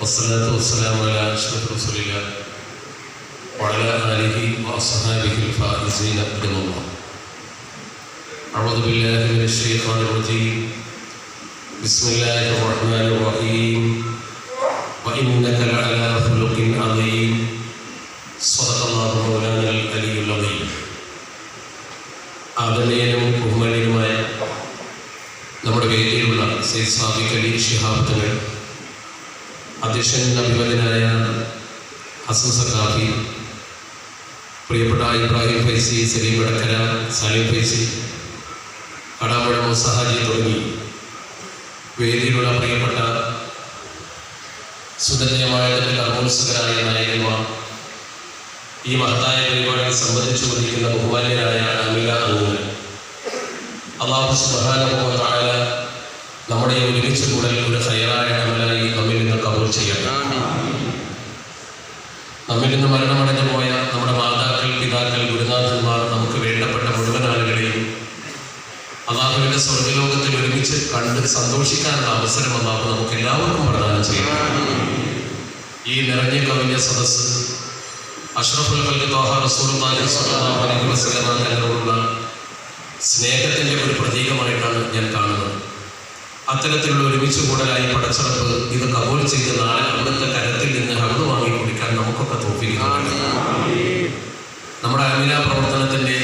والصلاة والسلام على أشرف رسول الله وعلى آله وأصحابه الفائزين بهم الله أعوذ بالله من الشيطان الرجيم بسم الله الرحمن الرحيم وإنك لعلى خلق عظيم صدق الله مولانا العلي العظيم ആദരണീയനും ബഹുമാനീയനുമായ നമ്മുടെ വേദിയിലുള്ള സെയ്ദ് സാദിഖ് അലി ഷിഹാബ് തങ്ങൾ അധ്യക്ഷൻ അഭിമന്യനായ ഹസൻ സഖാഫി പ്രിയപ്പെട്ട ഇബ്രാഹിം ഫൈസി സലീം വടക്കര സലീം ഫൈസി കടാമ്പുഴ മുസഹാജി തുടങ്ങി. വേദിയിലുള്ള പ്രിയപ്പെട്ട സുതന്യമായ കർമ്മോത്സുകരായ നായകന്മാർ ഈ മഹത്തായ പരിപാടിയിൽ സംബന്ധിച്ചു കൊണ്ടിരിക്കുന്ന ബഹുമാന്യരായ അമില അംഗങ്ങൾ. അള്ളാഹു സുബാനുഭവത്തായ നമ്മുടെ ഒരുമിച്ച് കൂടൽ ഒരു ഹയറായ അമലായി നിന്ന് കബൂൾ ചെയ്യട്ടെ നമ്മിൽ നിന്ന് മരണമടഞ്ഞു പോയ നമ്മുടെ മാതാക്കൾ പിതാക്കൾ ഗുരുനാഥന്മാർ നമുക്ക് വേണ്ടപ്പെട്ട മുഴുവൻ ആളുകളെയും അള്ളാഹുവിന്റെ സ്വർഗലോകത്തിൽ ഒരുമിച്ച് കണ്ട് സന്തോഷിക്കാനുള്ള അവസരം അള്ളാഹു നമുക്ക് എല്ലാവർക്കും പ്രദാനം ചെയ്യണം ഈ നിറഞ്ഞു കവിഞ്ഞ സദസ് അഷ്റഫുൽ തങ്ങളോടുള്ള സ്നേഹത്തിന്റെ ഒരു പ്രതീകമായിട്ടാണ് ഞാൻ കാണുന്നത്. അത്തരത്തിലുള്ള ഒരുമിച്ച് കൂടലായി പടച്ചടപ്പ് ഇത് കബൂൽ ചെയ്ത് നാളെ അവിടുത്തെ കരത്തിൽ നിന്ന് ഹർദ് വാങ്ങി കുടിക്കാൻ നമുക്കൊക്കെ തോപ്പിക്കുന്നുണ്ട് നമ്മുടെ അമില പ്രവർത്തനത്തിന്റെ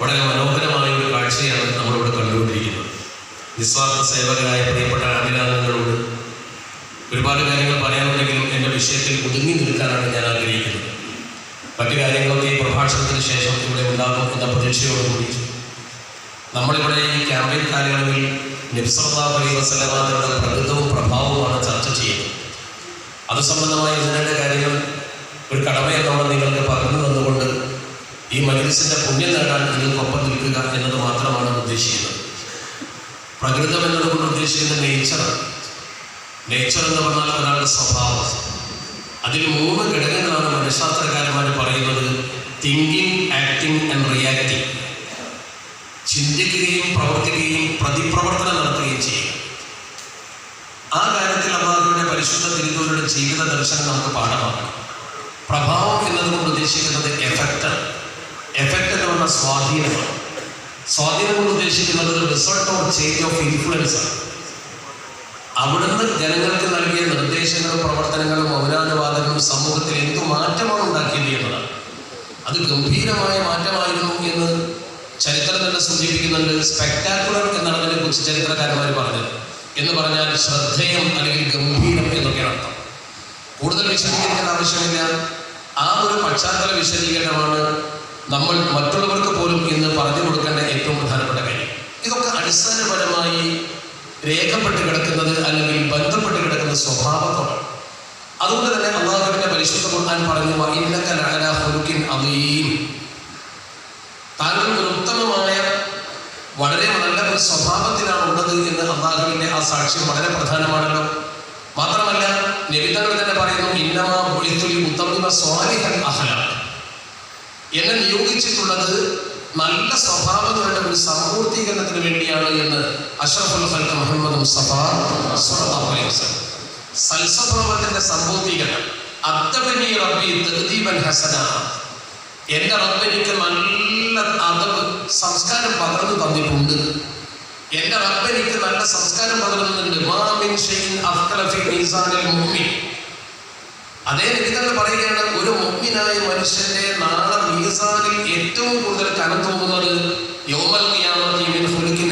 വളരെ മനോഹരമായ ഒരു കാഴ്ചയാണ് നമ്മളിവിടെ കണ്ടുകൊണ്ടിരിക്കുന്നത്. നിസ്വാർത്ഥ സേവകരായ പ്രിയപ്പെട്ട അമിലാംഗങ്ങളോട് ഒരുപാട് കാര്യങ്ങൾ പറയാനുണ്ടെങ്കിലും എന്റെ വിഷയത്തിൽ ഒതുങ്ങി നിൽക്കാനാണ് ഞാൻ ആഗ്രഹിക്കുന്നത്. മറ്റു കാര്യങ്ങളൊക്കെ ഈ പ്രഭാഷണത്തിന് ശേഷം ഇവിടെ ഉണ്ടാകും എന്ന പ്രതീക്ഷയോടുകൂടി. നമ്മളിവിടെ ഈ ക്യാമ്പയിൻ കാലയളവിൽ വസല്ലമാരുടെ പ്രകൃതവും പ്രഭാവവുമാണ് ചർച്ച ചെയ്യുന്നത്. അത് സംബന്ധമായ ഒന്ന് കാര്യങ്ങൾ ഒരു കടമയെന്നോണം നിങ്ങൾക്ക് പറഞ്ഞു തന്നുകൊണ്ട് ഈ മനുഷ്യന്റെ പുണ്യം നേടാൻ നിങ്ങൾക്കൊപ്പം നിൽക്കുക എന്നത് മാത്രമാണ് ഉദ്ദേശിക്കുന്നത്. പ്രകൃതം എന്നതുകൊണ്ട് ഉദ്ദേശിക്കുന്ന നേച്ചർ നേച്ചർ എന്ന് പറഞ്ഞാൽ ഒരാളുടെ സ്വഭാവം. അതിൽ മൂന്ന് ഘടകങ്ങളാണ് മനഃശാസ്ത്രകാരന്മാർ പറയുന്നത്. തിങ്കിങ് ആക്ടിങ് ആൻഡ് റിയാക്ടിങ് ചിന്തിക്കുകയും പ്രവർത്തിക്കുകയും പ്രതിപ്രവർത്തനം നടത്തുകയും ചെയ്യും. ആ കാര്യത്തിൽ അള്ളാഹുവിന്റെ പരിശുദ്ധ തിരുത്തൂരുടെ ജീവിത ദർശനം നമുക്ക് പാഠമാണ് പ്രഭാവം എന്നതുകൊണ്ട് ഉദ്ദേശിക്കുന്നത് എഫക്റ്റ് എഫക്റ്റ് എന്ന് പറഞ്ഞ സ്വാധീനമാണ്. സ്വാധീനം കൊണ്ട് ഉദ്ദേശിക്കുന്നത് result of change of influence ആണ്. അവിടുന്ന് ജനങ്ങൾക്ക് നൽകിയ നിർദ്ദേശങ്ങളും പ്രവർത്തനങ്ങളും മൗനാനുവാദങ്ങളും സമൂഹത്തിൽ എന്തു മാറ്റമാണ് ഉണ്ടാക്കിയത് എന്നതാണ്. അത് ഗംഭീരമായ മാറ്റമായിരുന്നു എന്ന് ചരിത്രം തന്നെ സൂചിപ്പിക്കുന്നുണ്ട് സ്പെക്ടാക്കുലർ എന്നാണ് അതിനെ കുറിച്ച് ചരിത്രകാരന്മാർ പറഞ്ഞത് എന്ന് പറഞ്ഞാൽ ശ്രദ്ധേയം അല്ലെങ്കിൽ ഗംഭീരം എന്നൊക്കെയാണ് അർത്ഥം. കൂടുതൽ വിശദീകരിക്കാൻ ആവശ്യമില്ല. ആ ഒരു പശ്ചാത്തല വിശദീകരണമാണ് നമ്മൾ മറ്റുള്ളവർക്ക് പോലും ഇന്ന് പറഞ്ഞു കൊടുക്കേണ്ട ഏറ്റവും പ്രധാനപ്പെട്ട കാര്യം. ഇതൊക്കെ അടിസ്ഥാനപരമായി രേഖപ്പെട്ട് കിടക്കുന്നത് അല്ലെങ്കിൽ ബന്ധപ്പെട്ട് കിടക്കുന്ന സ്വഭാവത്തോടാണ്. അതുകൊണ്ട് തന്നെ അള്ളാഹുവിന്റെ പരിശുദ്ധ ഖുർആൻ പറഞ്ഞു "വഇന്നക ലഅലാ ഖുലുഖിൻ അദീം." താങ്കൾ ഒരു ഉത്തമമായ വളരെ നല്ല ഒരു സ്വഭാവത്തിലാണ് ഉള്ളത് എന്ന് അള്ളാഹുവിന്റെ ആ സാക്ഷ്യം വളരെ പ്രധാനമാണല്ലോ. മാത്രമല്ല നബിതങ്ങൾ തന്നെ പറയുന്നു ഇന്നമാ ബുഇത്തുൽ മുത്തമ്മിമ സ്വാലിഹൻ അഹല എന്നെ നിയോഗിച്ചിട്ടുള്ളത് നല്ല സ്വഭാവങ്ങളുടെ ഒരു സമ്പൂർത്തീകരണത്തിന് വേണ്ടിയാണ് എന്ന് അഷ്റഫുൽ മുഹമ്മദ് മുസ്തഫ സൽസ്വഭാവത്തിന്റെ സമ്പൂർത്തീകരണം അദ്ദബനി റബ്ബി തദ്ദീബൻ ഹസന. എന്റെ റബ്ബെനിക്ക് നല്ല അതവ് സംസ്കാരം പകർന്നു തന്നിട്ടുണ്ട്. എന്റെ റബ്ബെനിക്ക് നല്ല സംസ്കാരം പകർന്നുണ്ട് അതേ നിമിതങ്ങൾ പറയുകയാണ് ഒരു മുഗ്മിനായ മനുഷ്യന്റെ നാളെ മീസാനിൽ ഏറ്റവും കൂടുതൽ കനം തോന്നുന്നത് യോമൽ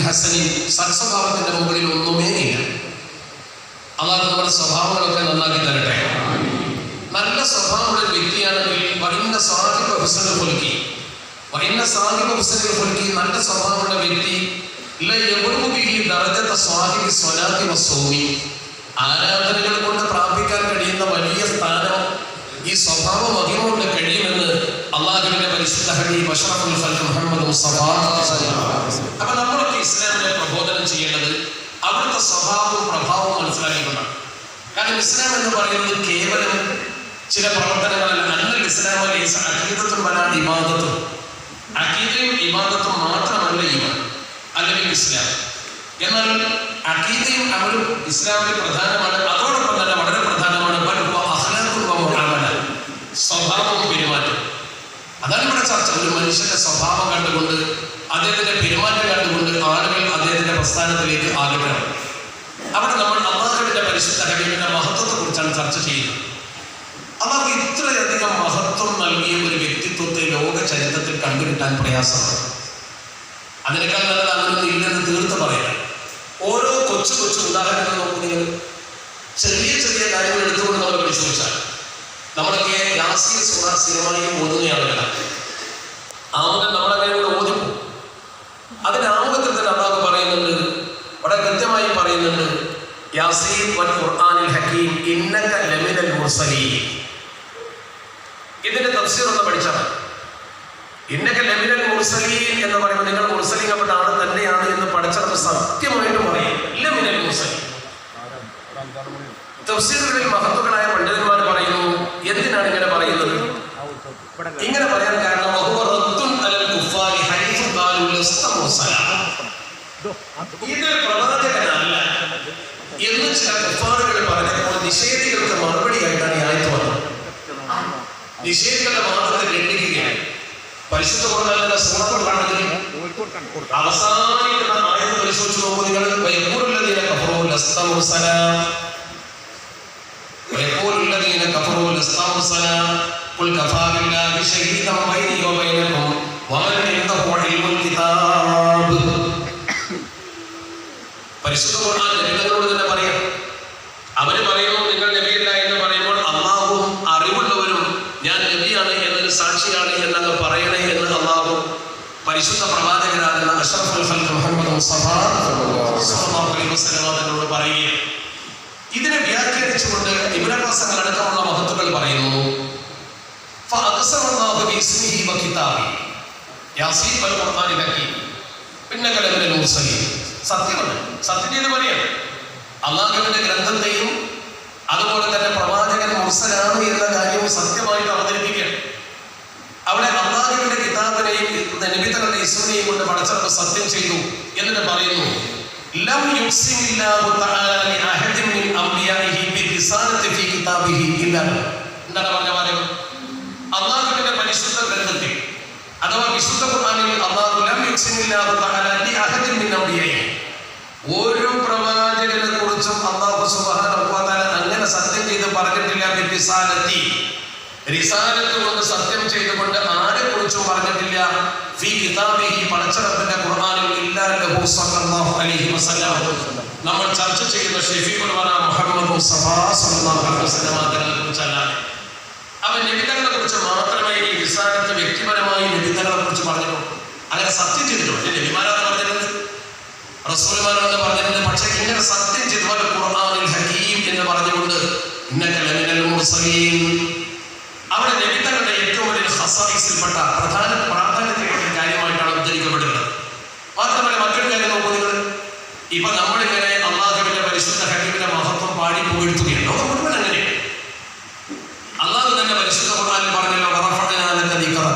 ഹസനിൻ. സത്സ്വഭാവത്തിന്റെ മുകളിൽ ഒന്നുമേ ഇല്ല. അതാണ് നമ്മുടെ സ്വഭാവങ്ങളൊക്കെ നന്നാക്കി തരട്ടെ. നല്ല സ്വഭാവമുള്ള വ്യക്തിയാണെങ്കിൽ സാഹിബ് ഹുസനൽ ഖുലുഖി വൈന്ന സാഹിബ് ഹുസനൽ ഖുലുഖി നല്ല സ്വഭാവമുള്ള വ്യക്തി. ആരാധനകൾ കൊണ്ട് പ്രാപിക്കാൻ കഴിയുന്ന വലിയ സ്ഥാനം ഈ സ്വഭാവ മഹിമ കൊണ്ട് കഴിയുമെന്ന് അള്ളാഹുവിന്റെ പരിശുദ്ധ ഹബീബ് അഷ്റഫുൽ ഖൽഖ് മുഹമ്മദ് മുസ്തഫ അപ്പൊ നമ്മളൊക്കെ ഇസ്ലാമിനെ പ്രബോധനം ചെയ്യേണ്ടത് അവിടുത്തെ സ്വഭാവവും പ്രഭാവവും മനസ്സിലാക്കിക്കൊണ്ടാണ്. കാരണം ഇസ്ലാം എന്ന് പറയുന്നത് കേവലം ചില പ്രവർത്തനങ്ങളല്ല അന്നൽ ഇസ്ലാം അലൈസ് അഖീദത്തും വരാൻ ഇബാദത്തും. അഖീദയും ഇബാദത്തും മാത്രമല്ല ഇവ അല്ലെങ്കിൽ ഇസ്ലാം. എന്നാൽ അഖീദയും അവരും ഇസ്ലാമിൽ പ്രധാനമാണ്. അതോടൊപ്പം തന്നെ വളരെ പ്രധാനമാണ്. സ്വഭാവവും പെരുമാറ്റം അതാണ് ഇവിടെ ചർച്ച. ഒരു മനുഷ്യന്റെ സ്വഭാവം കണ്ടുകൊണ്ട് അദ്ദേഹത്തിന്റെ പെരുമാറ്റം കണ്ടുകൊണ്ട് ആളുകൾ അദ്ദേഹത്തിന്റെ പ്രസ്ഥാനത്തിലേക്ക് ആകട്ടെ. അവിടെ നമ്മൾ അള്ളാഹുവിന്റെ പരിശുദ്ധ കഴിവിന്റെ മഹത്വത്തെ കുറിച്ചാണ് ചർച്ച ചെയ്യുന്നത്. അള്ളാഹു ഇത്രയധികം മഹത്വം നൽകിയ ഒരു വ്യക്തിത്വത്തെ ലോക ചരിത്രത്തിൽ കണ്ടുകിട്ടാൻ പ്രയാസമാണ്. അതിനേക്കാൾ നല്ലത് അങ്ങനൊന്നും ഇല്ലെന്ന് തീർത്ത് പറയാം. ഓരോ കൊച്ചു കൊച്ചു ഉദാഹരണങ്ങൾ നോക്കൂ നിങ്ങൾ. ചെറിയ ചെറിയ കാര്യങ്ങൾ എടുത്തുകൊണ്ട് നമ്മൾ പരിശോധിച്ചാൽ നമ്മളൊക്കെ യാസീൻ സുറ സ്ഥിരമായി ഓതുകയാണല്ല ആമുഖം നമ്മളങ്ങനെ ഓതിപ്പോ അതിന് ആമുഖത്തിൽ തന്നെ അള്ളാഹു പറയുന്നുണ്ട് വളരെ കൃത്യമായി പറയുന്നുണ്ട് യാസീൻ ഹക്കീം ഇന്നക ലമിനൽ മുർസലീൻ. ഇതിന്റെ തഫ്സീർ ഒന്ന് പഠിച്ചാൽ മതി. ലബിനൽ മുർസലീൻ എന്ന് പറയുമ്പോൾ നിങ്ങൾ മുർസലിംഗപ്പെട്ട ആൾ തന്നെയാണ് എന്ന് പഠിച്ചത് സത്യമായിട്ട് പറയും. ലബിനൽ മുർസലീൻ. തഫ്സീറുകളിൽ മഹത്വങ്ങളായ പണ്ഡിതന്മാർ പറയുന്നു എന്തിനാണ് ഇങ്ങനെ പറയുന്നത്? ഇങ്ങനെ പറയാൻ കാരണം ഇത് എന്ന് ചില കുഫാറുകൾ പറഞ്ഞപ്പോൾ നിഷേധികൾക്ക് മറുപടിയായിട്ടാണ് ഈ ആയത്ത് വന്നത്. നിഷേധികളുടെ വാദത്തെ ഖണ്ഡിക്കുകയാണ് പരിശുദ്ധ ഖുർആനിലെ സൂറത്തുകളാണെങ്കിൽ അവസാനിക്കുന്ന ആയത്ത് പരിശോധിച്ച് നോക്കൂ നിങ്ങൾ വയക്കൂറുല്ലതീന കഫറു ലസ്ത മുർസല ويقول الذين كفروا لست مرسلا قل كفى بالله شهيدا بيني وبينكم ومن عنده علم الكتاب പരിശുദ്ധ ഖുർആൻ നബികളോട് തന്നെ പറയാം അവര് പറയുന്നു വിശുദ്ധ പ്രവാചകരാകുന്ന അഷറഫുൽ മുഹമ്മദ് മുസ്തഫ പറയുകയും ഇതിനെ വ്യാഖ്യാനിച്ചുകൊണ്ട് ഇബ്രാഹിം അടക്കമുള്ള മഹത്തുക്കൾ പറയുന്നു സത്യമാണ് അള്ളാഹുവിന്റെ ഗ്രന്ഥത്തെയും അതുപോലെ തന്നെ പ്രവാചകൻ മുർസലാണ് എന്ന കാര്യവും സത്യമായിട്ട് അവതരിപ്പിക്കുകയാണ്. നിമിത്തങ്ങളുടെ ഇസ്മിനെയും കൊണ്ട് പടച്ചവർക്ക് സത്യം ചെയ്തു എന്നിട്ട് പറയുന്നു ലം യുക്സിമില്ലാഹു തആല ലി മിൻ അംബിയാഇഹി ബിറിസാലത്തി ഫീ കിതാബിഹി ഇല്ലാ. എന്താണ് പറഞ്ഞ ഗ്രന്ഥത്തിൽ അഥവാ വിശുദ്ധ അള്ളാഹു ലം യുക്സിമില്ലാഹു തആല ലി മിൻ അംബിയാഇഹി. ഒരു പ്രവാചകനെ കുറിച്ചും അള്ളാഹു സുബ്ഹാനഹു വ അങ്ങനെ സത്യം ചെയ്ത് പറഞ്ഞിട്ടില്ല ബിറിസാലത്തി റിസാലത്ത് കൊണ്ട് സത്യം ചെയ്തുകൊണ്ട് ആരെ കുറിച്ചും പറഞ്ഞിട്ടില്ല? ഫീ കിതാബിഹി പടച്ചറപ്പിന്റെ ഖുർആനിൽ ഇല്ലാ ലഹു സല്ലല്ലാഹു അലൈഹി വസല്ലം. നമ്മൾ ചർച്ച ചെയ്യുന്ന ഷഫീഖുൽ വറ മുഹമ്മദ് മുസ്തഫ സല്ലല്ലാഹു അലൈഹി വസല്ലം തങ്ങളെ കുറിച്ചല്ലാതെ. അവൻ നിബിധങ്ങളെ കുറിച്ച് മാത്രമേ ഈ റിസാലത്ത് വ്യക്തിപരമായി നിബിധങ്ങളെ കുറിച്ച് പറഞ്ഞിട്ടുള്ളൂ അങ്ങനെ സത്യം ചെയ്തിട്ടുണ്ട് നബിമാരാണ് പറഞ്ഞിട്ടുണ്ട് റസൂൽമാരാണ് പറഞ്ഞിട്ടുണ്ട് പക്ഷേ ഇങ്ങനെ സത്യം ചെയ്തുപോലെ ഖുർആനിൽ ഹക്കീം എന്ന് പറഞ്ഞുകൊണ്ട് ഇന്ന ലമിനൽ മുർസലീൻ. അവിടെ ലഭിതങ്ങളുടെ ഏറ്റവും വലിയ ഹസായിസിൽപ്പെട്ട പ്രധാന പ്രാധാന്യത്തിൽപ്പെട്ട ഒരു കാര്യമായിട്ടാണ് ഉദ്ധരിക്കപ്പെടുന്നത് മാത്രമല്ല മറ്റൊരു കാര്യം നോക്കൂ നിങ്ങൾ ഇപ്പൊ നമ്മളിങ്ങനെ അള്ളാഹുവിന്റെ പരിശുദ്ധ ഹബീബിന്റെ മഹത്വം പാടി പുകഴ്ത്തുകയാണ് ലോകം മുഴുവൻ അങ്ങനെ അള്ളാഹു തന്നെ പരിശുദ്ധ ഖുർആനിൽ പറഞ്ഞല്ലോ വറഫഅനാലക ദിക്റക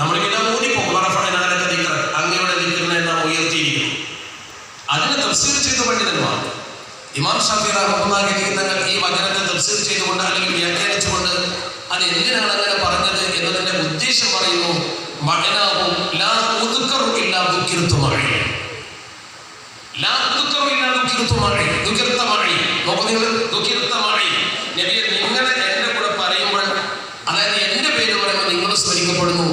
നമ്മളിങ്ങനെ ഊന്നിപ്പോകും വറഫഅനാലക ദിക്റക അങ്ങയുടെ ദിക്റിനെ നാം ഉയർത്തിയിരിക്കുന്നു അതിനെ തഫ്സീർ ചെയ്ത ഇമാം ഷാഫി റഹ്മത്തുള്ളാഹി തങ്ങൾ ഈ വചനത്തെ തഫ്സീർ ചെയ്തുകൊണ്ട് അല്ലെങ്കിൽ വ്യാഖ്യാനിച്ചുകൊണ്ട് അത് എന്തിനാണ് അങ്ങനെ പറഞ്ഞത് എന്നതിന്റെ ഉദ്ദേശം പറയുന്നു മഅനാഹു ലാ ഉതുക്കറും ഇല്ലാ മഅി ലാ ഉതുക്കറും ഇല്ലാ മഅി നോക്കൂ നിങ്ങൾ ദുക്കിർത മഅി നബിയെ നിങ്ങളെ എന്റെ കൂടെ പറയുമ്പോൾ അതായത് എന്റെ പേര് പറയുമ്പോൾ നിങ്ങൾ സ്മരിക്കപ്പെടുന്നു.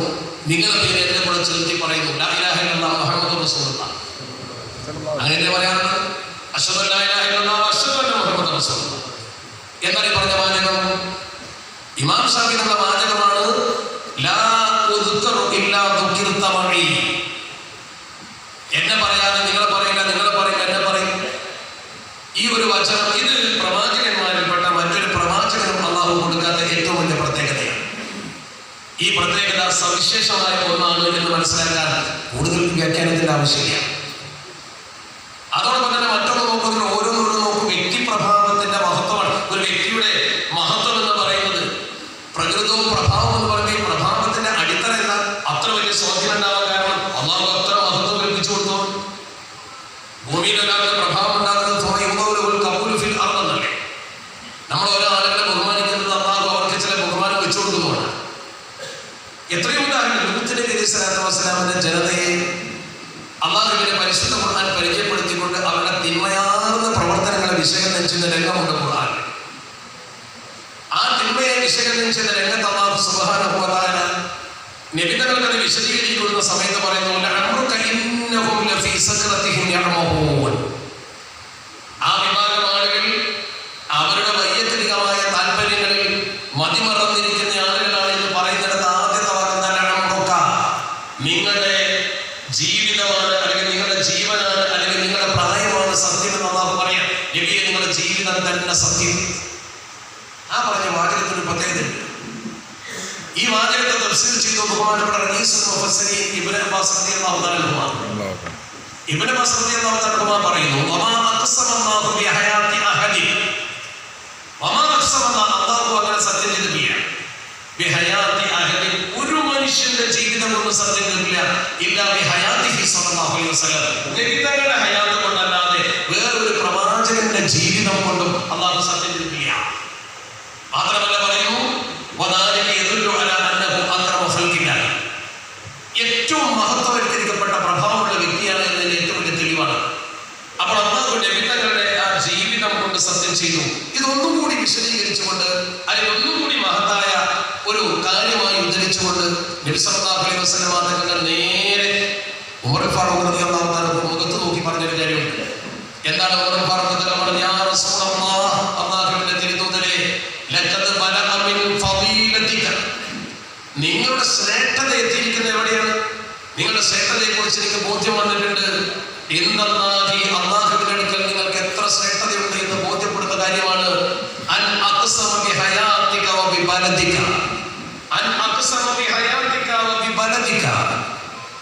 നിങ്ങളുടെ പേര് എന്റെ കൂടെ ചേർത്തി പറയുന്നു. റസൂലുള്ളാഹ് പറയാറുണ്ട് എന്നറി പറഞ്ഞ വാചകം? ഇമാം സാഹിബിനുള്ള വാചകമാണ് എന്നെ പറയാതെ നിങ്ങളെ പറയില്ല നിങ്ങളെ പറയില്ല എന്നെ പറയും ഈ ഒരു വചനം ഇത് പ്രവാചകന്മാരിൽപ്പെട്ട മറ്റൊരു പ്രവാചകനും അള്ളാഹു കൊടുക്കാത്ത ഏറ്റവും വലിയ പ്രത്യേകതയാണ്. ഈ പ്രത്യേകത സവിശേഷമായ ഒന്നാണ് എന്ന് മനസ്സിലാക്കാൻ കൂടുതൽ വ്യാഖ്യാനത്തിന്റെ ആവശ്യമില്ല അതോടൊപ്പം തന്നെ മറ്റൊന്ന് നോക്കുന്നതിൽ ഓരോന്നോരോന്ന് നോക്കും വ്യക്തി പ്രഭാവത്തിന്റെ മഹത്വമാണ് ഒരു വ്യക്തിയുടെ മഹത്വം എന്ന് പറയുന്നത് പ്രകൃതവും പ്രഭാവം എന്ന് പറയുന്നത് ഈ പ്രഭാവത്തിന്റെ അടിത്തറ എന്താ അത്ര വലിയ സ്വാധീനം ഉണ്ടാവാൻ കാരണം അള്ളാഹു അത്ര മഹത്വം കൽപ്പിച്ചു കൊടുത്തു ഭൂമിയിൽ ഒരാളുടെ പ്രഭാവം ഉണ്ടാകുന്നത് തോന്നിയുമ്പോൾ കബൂൽ ഫിൽ അർന്നല്ലേ നമ്മൾ ഓരോ ആളുകളെ ബഹുമാനിക്കുന്നത് അള്ളാഹു അവർക്ക് ചില ബഹുമാനം വെച്ചു കൊടുക്കുന്നുണ്ട് എത്രയോ ഉദാഹരണം ലൂത്ത് നബി അലൈഹി സ്വലാത്തു വസ്സലാമിന്റെ ജനതയെ അള്ളാഹുവിന്റെ പരിശുദ്ധ ഖുർആൻ പരിചയപ്പെടുത്തിക്കൊണ്ട് അവരുടെ തിന്മയാർന്ന പ്രവർത്തനങ്ങളെ വിശകലനം ചെയ്യുന്ന രംഗമുണ്ട് ഖുർആൻ ആ തിന്മയെ വിശകലനം ചെയ്ത രംഗത്ത് അള്ളാഹു നബിതങ്ങൾക്ക് അത് വിശദീകരിക്കുന്ന സമയത്ത് പറയുന്നു. ആ വിഭാഗം ആളുകൾ അവരുടെ വൈയക്തികമായ താല്പര്യങ്ങളിൽ മതിമറന്നിരിക്കുന്ന ആളുകളാണ് എന്ന് പറയുന്നിടത്ത് ആദ്യത്തെ വാക്ക് ലഅമ്രുക. നിങ്ങളുടെ ജീവിതമാണ് അല്ലെങ്കിൽ നിങ്ങളുടെ ജീവനാണ് അല്ലെങ്കിൽ നിങ്ങളുടെ പ്രായമാണ് സത്യം എന്ന് അള്ളാഹു പറയാം നബിയെ നിങ്ങളുടെ ജീവിതം തന്നെ സത്യം ആ പറഞ്ഞ വാചകത്തിന് ഒരു പ്രത്യേകതയുണ്ട് ഈ വാചകത്തെ തഫ്സീർ ചെയ്ത ബഹുമാനപ്പെട്ട റഹീസ് മുഫസ്സിരീൻ ഇബ്നു അബ്ബാസ് ഇബ്നു അബ്ബാസ് റളിയല്ലാഹു പറയുന്നു അഹദി അല്ലാഹു അഹദി ഒരു മനുഷ്യന്റെ ജീവിതം കൊണ്ട് സത്യം ചെയ്തിട്ടില്ല ഇല്ല ബി ഹയാത്തിഹി സ്വല്ലല്ലാഹു അലൈഹി വസല്ലം നബി തങ്ങളുടെ ഹയാത്ത് കൊണ്ടല്ലാതെ വേറൊരു പ്രവാചകന്റെ ജീവിതം കൊണ്ടും അല്ലാഹു സത്യം ചെയ്തിട്ടില്ല മാത്രമല്ല പറയുന്നു വദാലിക യദുല്ലു അലാ അന്നഹു അക്രമ ഖൽഖില്ലാഹ് ഏറ്റവും മഹത്വവൽക്കരിക്കപ്പെട്ട പ്രഭാവമുള്ള വ്യക്തിയാണ് എന്നതിന്റെ ഏറ്റവും വലിയ തെളിവാണ് അപ്പോൾ അള്ളാഹു നബിതങ്ങളുടെ ആ ജീവിതം കൊണ്ട് സത്യം ചെയ്തു ഇതൊന്നും കൂടി വിശദീകരിച്ചുകൊണ്ട് അതിൽ ഒന്നും കൂടി മഹത്തായ ഒരു കാര്യമായി ഉദ്ധരിച്ചുകൊണ്ട് നബി തങ്ങൾ നേരെ ഉമർ ഫാറൂഖ് മുഖത്ത് നോക്കി പറഞ്ഞൊരു കാര്യമുണ്ട്. എന്താണ് റസൂലല്ലാഹ് അല്ലാഹുവിന്റെ ഫളീലതിക നിങ്ങളുടെ ശ്രേഷ്ഠത എത്തിയിരിക്കുന്നത് എവിടെയാണ്? നിങ്ങളുടെ ശ്രേഷ്ഠതയെ കുറിച്ച് എനിക്ക് ബോധ്യം വന്നിട്ടുണ്ട്. ഇന്നല്ലാഹി അള്ളാഹുവിന്റെ അടുക്കൽ നിങ്ങൾക്ക് എത്ര ശ്രേഷ്ഠതയുണ്ട് എന്ന് ബോധ്യപ്പെടുന്ന കാര്യമാണ് അൻ അഖ്സമ ബി ഹയാതിക വ ബി ബലദിക അൻ അഖ്സമ ബി ഹയാതിക വ ബി ബലദിക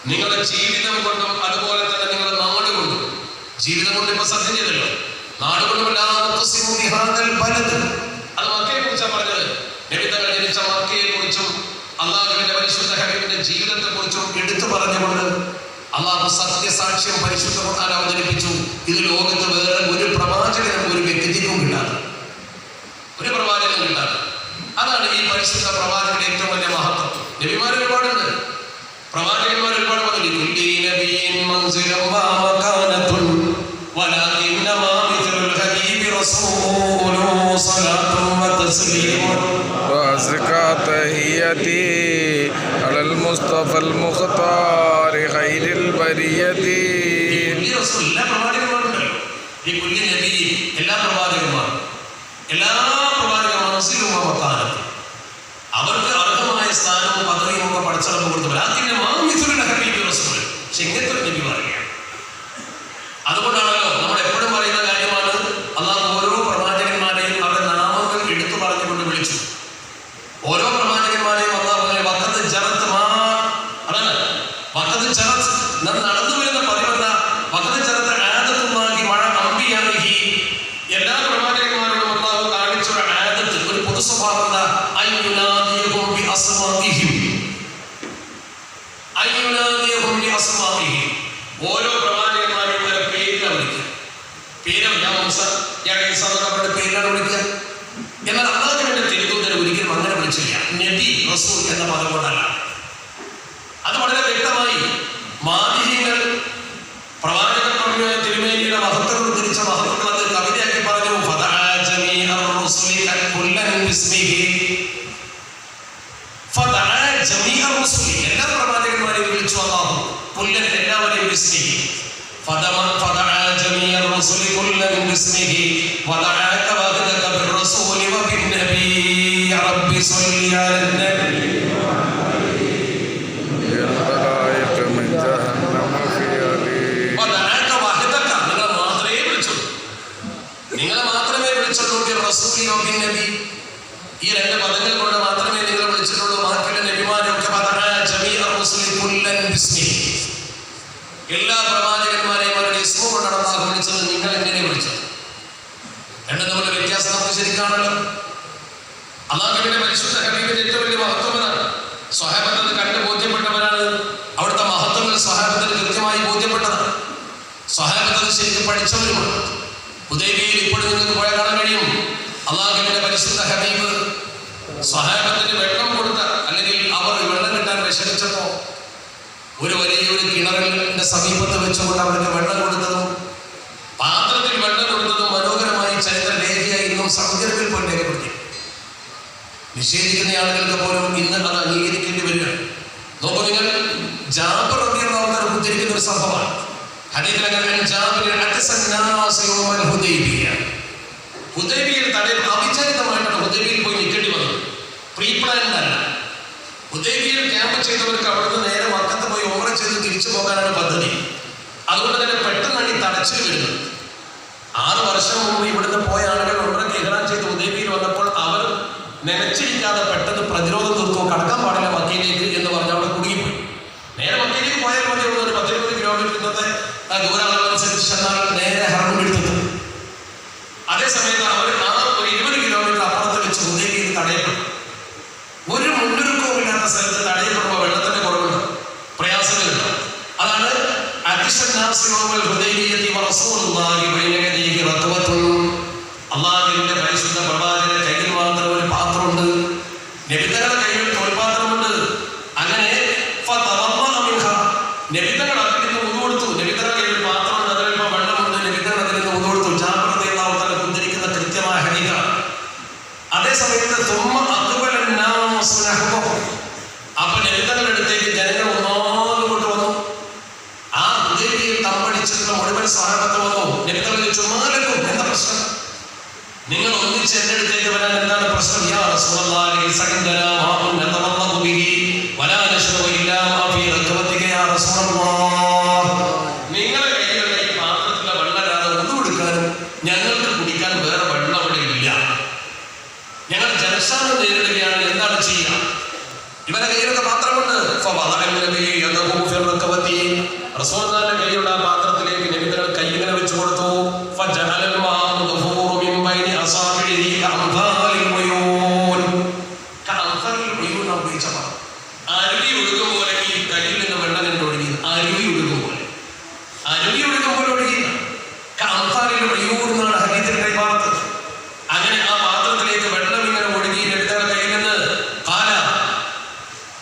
നിങ്ങളുടെ ജീവിതം കൊണ്ടും അതുപോലെ തന്നെ നിങ്ങളുടെ നാട് കൊണ്ടും. ജീവിതം കൊണ്ട് ഇപ്പൊ സത്യം ചെയ്തല്ലോ. നാട് കൊണ്ടും അത് മക്കയെ കുറിച്ചാണ് പറഞ്ഞത്? നബി തങ്ങൾ ജനിച്ച മക്കയെ കുറിച്ചും അള്ളാഹുവിന്റെ പരിശുദ്ധ ഹബീബിന്റെ ജീവിതത്തെ കുറിച്ചും എടുത്തു പറഞ്ഞുകൊണ്ട് അള്ളാഹു സത്യസാക്ഷ്യം പരിശുദ്ധ ഖുർആൻ അവതരിപ്പിച്ചു. ഇത് ലോകത്ത് വേറെ ഒരു പ്രവാചകനും ഒരു വ്യക്തിക്കും കിട്ടാതെ. ഒരു പ്രവാചകനും കിട്ടാതെ. അതാണ് ഈ പരിശുദ്ധ പ്രവാചകന്റെ ഏറ്റവും വലിയ മഹത്വം. നബിമാർ ഒരുപാടുണ്ട്. പ്രവാചകന്മാർ ഒരുപാട് പറഞ്ഞു "ലിക്കുല്ലി നബിയ്യിൻ മൻസിലും വ മകാനത്തുൻ വലാകിന്നമാ മിഥ്ലുൽ ഹബീബി റസൂലു സ്വലാത്തും വതസ്ലീമുൻ وأزكى تحيتي على المصطفى المختار خير البرية ഈ റസൂൽ എല്ലാ പ്രവാചകന്മാരുണ്ടല്ലോ ഈ കുല്ലി നബി എല്ലാ പ്രവാചകന്മാരും എല്ലാ പ്രവാചക മനസ്സിലും മക്കാലത്ത് അവർക്ക് അർഹമായ സ്ഥാനവും പദവിയും ഒക്കെ പഠിച്ചടപ്പ് കൊടുത്തു ലാക്കിന്റെ മാമിസുരുടെ ഹബീബ് റസൂൽ പക്ഷെ ഇങ്ങനത്തെ ഒരു പറയുകയാണ് അതുകൊണ്ടാണല്ലോ നമ്മൾ എപ്പോഴും പറയുന്ന കാര്യമാണ് അള്ളാഹ് ഓരോ പ്രവാചകന്മാരെയും അവരുടെ നാമങ്ങൾ എടുത്തു പറഞ്ഞുകൊണ്ട് വിളിച്ചു ഓരോ പ്രവാചകന്മാരെയും അള്ളാഹു പറഞ്ഞു, വഖദ് ജറത്ത് മാ അതാണ് വഖദ് ജറത്ത് നാം നടന്നു വരുന്ന പതിവല്ല വഖദ് ജറത്ത് ആദത്തുള്ളാഹി മഴ അംബിയാഹിഹി എല്ലാ പ്രവാചകന്മാരോടും അള്ളാഹു കാണിച്ച ഒരു ആദത്ത് ഒരു പൊതു സ്വഭാവം എന്താ അയ്യുനാദിയഹും ബി അസ്മാഇഹിം അയ്യുനാദിയഹും ബി അസ്മാഇഹിം ഓരോ പ്രവാചകന്മാരെയും ഇവരെ പേരിലാണ് വിളിക്കുക പേരും ഞാൻ മൂസ ഞാൻ ഈസ എന്നൊക്കെ പറഞ്ഞ പേരിലാണ് വിളിക്കുക എന്നാൽ അള്ളാഹുവിന്റെ തിരുദൂതനെ ഒരിക്കലും അങ്ങനെ വിളിച്ചില്ല നബി റസൂൽ എന്ന പദം കൊണ്ടല്ല അത് വളരെ വ്യക്തമായി മാലിന്യങ്ങൾ പ്രവാചക പ്രമുഖ തിരുമേനിയുടെ മഹത്വങ്ങൾ തിരിച്ച മഹത്വങ്ങൾ അത് കവിതയാക്കി പറഞ്ഞു ഫദഅ ജമീഅ الرسل كلًا باسمه. ഫദഅ ജമീഅ الرسل. എല്ലാ പ്രവാചകന്മാരെയും വിളിച്ചു അല്ലാഹു കുല്ലൻ എല്ലാവരെയും ബിസ്മിഹി فدم- فدعا جميع الرسل كلا باسمه ودعاك وحدك بالرسول وبالنبي يا رب صل على النبي എല്ലാ പ്രവാചകന്മാരെയും അവരുടെ ഇസ്മു കൊണ്ടാണ് അള്ളാഹു വിളിച്ചത് നിങ്ങൾ എങ്ങനെ വിളിച്ചത്? രണ്ടും തമ്മിലുള്ള വ്യത്യാസം നമുക്ക് ശരിക്കാണല്ലോ അള്ളാഹുവിന്റെ പരിശുദ്ധ ഹബീബിന്റെ ഏറ്റവും വലിയ മഹത്വം എന്നാണ് സ്വഹാബത്ത് അത് കണ്ട് ബോധ്യപ്പെട്ടവരാണ്. അവിടുത്തെ മഹത്വങ്ങൾ സ്വഹാബത്തിന് കൃത്യമായി ബോധ്യപ്പെട്ടതാണ്. സ്വഹാബത്തത് ശരിക്കും പഠിച്ചവരുമാണ്. ഉദയബിയിൽ ഇപ്പോഴും നിങ്ങൾക്ക് പോയാൽ കാണാൻ കഴിയും. അള്ളാഹുവിന്റെ പരിശുദ്ധ ഹബീബ് സ്വഹാബത്തിന് വെള്ളം കൊടുത്ത അല്ലെങ്കിൽ അവർ വെള്ളം കിട്ടാൻ വിഷമിച്ചപ്പോ ഒരു വലിയ ഒരു കിണറിന്റെ സമീപത്ത് വെച്ചുകൊണ്ട് അവർക്ക് വെള്ളം കൊടുത്തതും പാത്രത്തിൽ വെള്ളം കൊടുത്തതും മനോഹരമായി ചരിത്രരേഖയായി ഇന്നും സൗകര്യത്തിൽ പോയി രേഖപ്പെടുത്തി നിഷേധിക്കുന്ന ആളുകൾക്ക് പോലും ഇന്ന് അത് അംഗീകരിക്കേണ്ടി വരിക. നോക്കൂ നിങ്ങൾ ജാബർ റബിയുള്ള ഉദ്ധരിക്കുന്ന ഒരു സംഭവമാണ്. ഹുദൈബിയ. ഹുദൈബിയിൽ തടയിൽ അവിചാരിതമായിട്ടാണ് ഹുദൈബിയിൽ പോയി നിൽക്കേണ്ടി വന്നത്. പ്രീ പ്ലാൻഡ് അല്ല. ഉദയഗിരിയിൽ ക്യാമ്പ് ചെയ്തവർക്ക് അവിടുന്ന് നേരെ മക്കത്ത് പോയി ഓമറ ചെയ്ത് തിരിച്ചു പോകാനാണ് പദ്ധതി. അതുകൊണ്ട് തന്നെ പെട്ടെന്നാണ് ഈ തടച്ചിൽ വരുന്നത്. ആറ് വർഷം മുമ്പ് ഇവിടുന്ന് പോയ ആളുകൾ ഉടനെ ഇഹ്റാൻ ചെയ്ത് ഉദയഗിരിയിൽ വന്നപ്പോൾ അവർ നനച്ചിരിക്കാതെ പെട്ടെന്ന് പ്രതിരോധം തീർത്തോ കടക്കാൻ പാടില്ല മക്കയിലേക്ക് എന്ന് പറഞ്ഞ് അവിടെ കുടുങ്ങിപ്പോയി. നേരെ മക്കയിലേക്ക് പോയാൽ മതി ഉള്ള ഒരു പത്തിരുപത് കിലോമീറ്റർ ഇന്നത്തെ ദൂരാളനുസരിച്ച് ചെന്നാൽ നേരെ ഹർമ്മം എടുത്തത് അതേസമയത്ത് അവർ ആ الناس يوم الحديبية ورسول الله بين يديه ركوة الله جل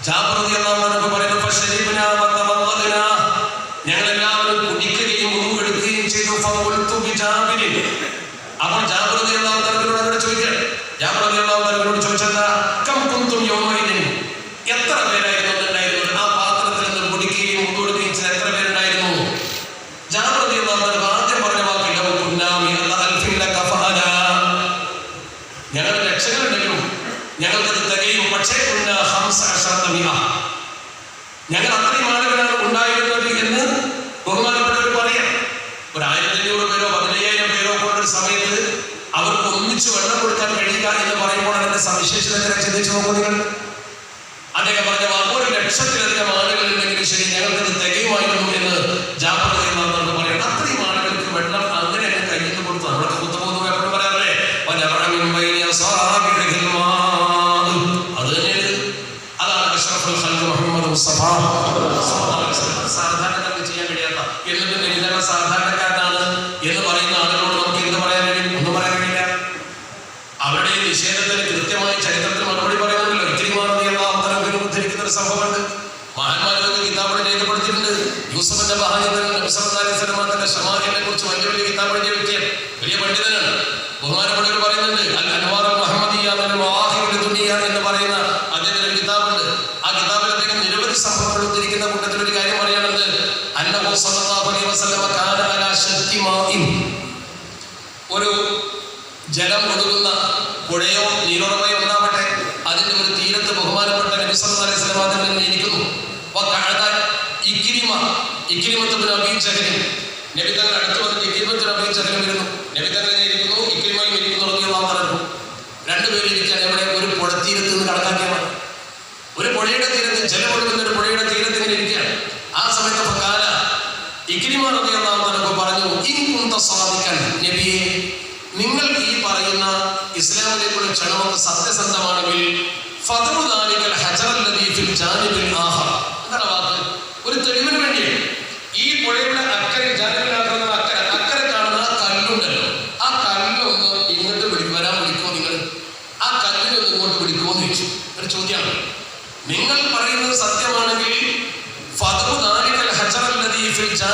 ജാഗ്രത എന്നൊക്കെ പറയുന്നു. ചിന്തിച്ചു നോക്കൂ നിങ്ങൾ അദ്ദേഹം പറഞ്ഞ ഒരു ലക്ഷത്തിലധികം ആളുകൾ ഉണ്ടെങ്കിലും ശരി ഞങ്ങൾക്കത് തികയുമായിരുന്നു എന്ന് ജാഗ്രത പറയുന്നത് അത്രയും ഇക്കിരിമത്തുള്ള അബീൻ ചഹലും നബി അടുത്ത് വന്നിട്ട് ഇക്കിരിമത്തുള്ള അബീൻ വരുന്നു. നബി ഇരിക്കുന്നു? ഇക്കിരിമയും ഇരിക്കുന്നു തുടങ്ങിയുള്ള പറഞ്ഞു. രണ്ടുപേരും ഇരിക്കാൻ എവിടെ? ഒരു പുഴത്തീരത്ത് നിന്ന് കടക്കാക്കിയാണ് ഒരു പുഴയുടെ തീരത്ത് ജലമൊഴുകുന്ന ഒരു പുഴയുടെ തീരത്ത് ഇങ്ങനെ ഇരിക്കുകയാണ്. ആ സമയത്ത് കാല ഇക്കിരിമ റബിയുള്ള തനക്ക് പറഞ്ഞു ഇൻകുന്ത സാധിക്കാൻ നബിയെ നിങ്ങൾ ഈ പറയുന്ന ഇസ്ലാമിലേക്കുള്ള ക്ഷണമൊക്കെ സത്യസന്ധമാണെങ്കിൽ ഫതറുദാനിക്കൽ ഹജറൽ നബി ഫിൽ ജാനിബിൽ ആഹ എന്താണ് വാക്ക്? ഒരു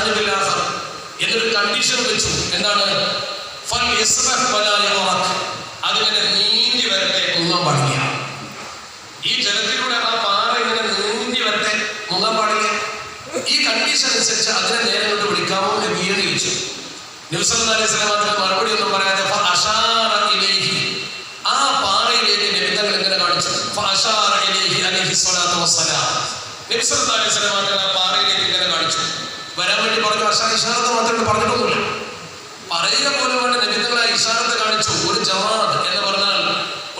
സാജുവില്ല എന്നൊരു കണ്ടീഷൻ വെച്ചു. എന്താണ്? അതിങ്ങനെ നീന്തി വരട്ടെ മുങ്ങാൻ പാടില്ല. ഈ ജലത്തിലൂടെ ആ പാറ ഇങ്ങനെ നീന്തി വരട്ടെ മുങ്ങാൻ പാടില്ല. ഈ കണ്ടീഷൻ അനുസരിച്ച് അതിനെ നേരെ കൊണ്ട് വിളിക്കാമോ എന്ന് വീണ് ചോദിച്ചു. അലൈഹി സ്വലമാത്തിന് മറുപടി ഒന്നും പറയാതെ ആ പാറയിലേക്ക് നിമിത്തങ്ങൾ ഇങ്ങനെ കാണിച്ചു. അലൈഹി സ്വലാത്തു വസ്സലാം. ന്യൂസൽ അലൈഹി സ്വലമാത്തിന് ആ പാറയിലേക്ക് ഇങ്ങനെ കാണിച്ചു. വരാൻ വേണ്ടി പറഞ്ഞു അശാ ഇഷാറത്ത് മാത്രമേ പറഞ്ഞിട്ടൊന്നുമില്ല. പറയുക പോലും വേണ്ട നിമിത്തങ്ങളെ ഇഷാറത്ത് കാണിച്ചു ഒരു ജമാഅത്ത് എന്ന് പറഞ്ഞാൽ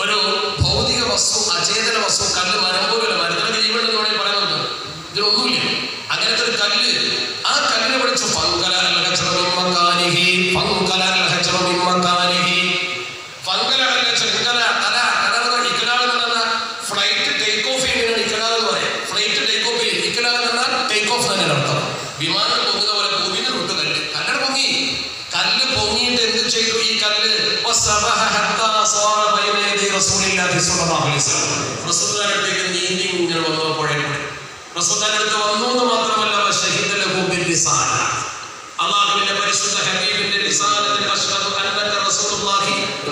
ഒരു ഭൗതിക വസ്തു അചേതന വസ്തു കല്ല് മരം പോലുള്ള മരത്തിനൊക്കെ ജീവനെന്ന് വേണമെങ്കിൽ പറയുന്നുണ്ട് ഇതിനൊന്നുമില്ല അങ്ങനത്തെ ഒരു കല്ല് ആ കല്ലിനെ വിളിച്ചു ഫങ്കല അൽഹജ്റ മിൻ മക്കാനിഹി ഫങ്കല അൽഹജ്റ മിൻ മക്കാനിഹി ഫങ്കല അൽഹജ്റ ഇക്കല കല കല എന്ന് പറഞ്ഞാൽ ഇക്കലാൽ എന്ന് പറഞ്ഞാൽ ഫ്ലൈറ്റ് ടേക്ക് ഓഫ് ചെയ്യുന്നതിനാണ് ഇക്കലാൽ എന്ന് പറയാം ഫ്ലൈറ്റ് ടേക്ക് ഓഫ് ചെയ്യും ഇക്കലാൽ എന്ന് പറഞ്ഞാൽ ടേക്ക് ഓഫ് തന്നെയാണ് അർത്ഥം വിമാനം പൊങ്ങുന്ന പോലെ ഭൂമിയിൽ നിന്ന് വിട്ടു കല്ല് കല്ലട പൊങ്ങി കല്ല് പൊങ്ങിയിട്ട് എന്ത് ചെയ്തു ഈ കല്ല് വസബഹ ഹത്താ സാറ ബൈന യദൈ റസൂലില്ലാഹി സ്വല്ലല്ലാഹു അലൈഹി വസല്ലം റസൂലുള്ളാഹിന്റെ അടുത്തേക്ക് നീന്തി ഇങ്ങനെ വന്നു എന്ന് മാത്രമല്ല പരിശുദ്ധ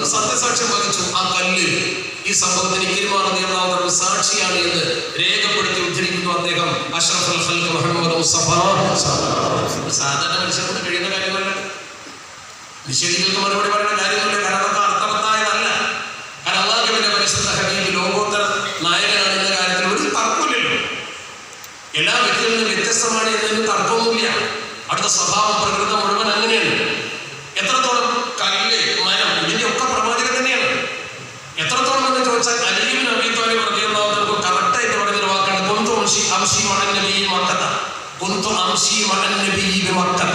സത്യസാക്ഷ്യം ആ കല്ല് ഈ എന്ന് രേഖപ്പെടുത്തി ഉദ്ധരിക്കുന്നു അദ്ദേഹം അഷ്റഫുൽ സാധാരണ മനുഷ്യർക്ക് കഴിയുന്ന കാര്യമല്ല. നിഷേധികൾക്ക് മറുപടി പറയുന്ന കാര്യമില്ല കാരണം അതൊക്കെ അർത്ഥവത്തായതല്ല. കാരണം പരിശുദ്ധ ഹബീബ് ലോകോത്തര നായകനാണ് എന്ന കാര്യത്തിൽ ഒരു തർക്കമില്ലല്ലോ. എല്ലാ വ്യക്തികളിലും വ്യത്യസ്തമാണ് എന്നൊരു തർക്കവുമില്ല അടുത്ത സ്വഭാവം പ്രകൃതം മുഴുവൻ അങ്ങനെയാണ്. എത്രത്തോളം കല്ല് മരം ഇതിന്റെ പ്രവാചകൻ തന്നെയാണ്. എത്രത്തോളം എന്ന് ചോദിച്ചാൽ അലീബിൻ അബീത്വാലി പറഞ്ഞിരുന്നവർക്ക് കറക്റ്റായിട്ട് പറഞ്ഞൊരു വാക്കാണ്. കൊന്തു അംശി അംശി മകൻ നബി മക്കത്ത കൊന്തു അംശി മകൻ നബി മക്കത്ത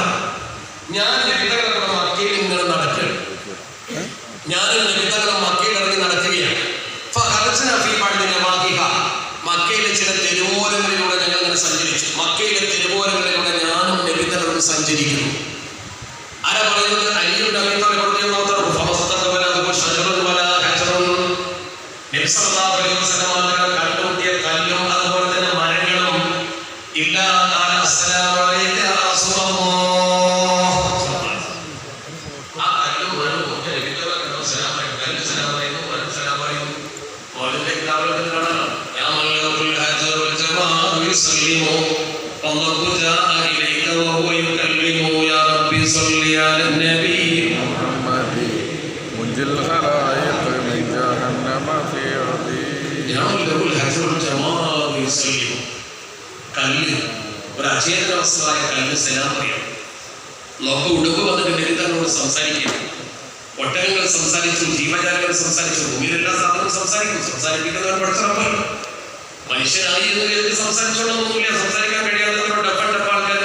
ഞാൻ ലഭിതകളുടെ മക്കയിൽ ഇങ്ങനെ നടക്കുകയാണ് ഞാൻ ലഭിതകളുടെ മക്കയിൽ ഇറങ്ങി നടക്കുകയാണ് ഫഖറജ്ന ഫീ ബഅദി നവാഹിഹ. മക്കയിലെ ചില തെരുവോരങ്ങളിലൂടെ ഞങ്ങൾ ഇങ്ങനെ സഞ്ചരിച്ചു മക്കയിലെ തെരുവോരങ്ങളിലൂടെ ഞാനും ലഭിതകളും സഞ്ചരിക്കുന്നു ആരാ പറയുന്നത് അലിയുടെ അമീത്തോടെ കണ്ടുമുട്ടിയ കല്ലും അതുപോലെ തന്നെ മരങ്ങളും ഇല്ലാ ഖാല അസ്സലാമു അലൈക യാ റസൂലല്ലാഹ്. ആ കല്ലും മരവും ഒക്കെ ലഭിച്ചവർ കണ്ടു സലാം പറയും. കല്ല് സലാം പറയുന്നു, മരം സലാം പറയുന്നു. മൗലിന്റെ കിതാബുകളിൽ കാണാം. യാ മല്ലകുൽ ഹജറുൽ ജമാഅു യുസല്ലിമു. والله جاء إليك وهو يكلم يا رب صل على النبي محمد منجي الخلائق من جهنم في يدي يا له الهجر الجمال يسلم കല്ല് ഒരു അചേതന വസ്തുവായ കല്ല് സലാം പറയാം ലോക ഉടുപ്പ് വന്നിട്ട് ലളിതങ്ങളോട് സംസാരിക്കുക ഒട്ടകങ്ങൾ സംസാരിച്ചു ജീവജാലങ്ങൾ സംസാരിച്ചു ഭൂമിയിൽ എല്ലാ സാധനവും സംസാരിക്കും സംസാരിപ്പിക്കുന്നവർ പഠിച്ചപ്പോൾ മനുഷ്യനായി എന്ന് കേൾക്കി സംസാരിച്ചോളൊന്നുമില്ല സംസാരിക്കാൻ കഴിയാത്തവരുണ്ട് ഡപ്പ ഡപ്പ ആൾക്കാർ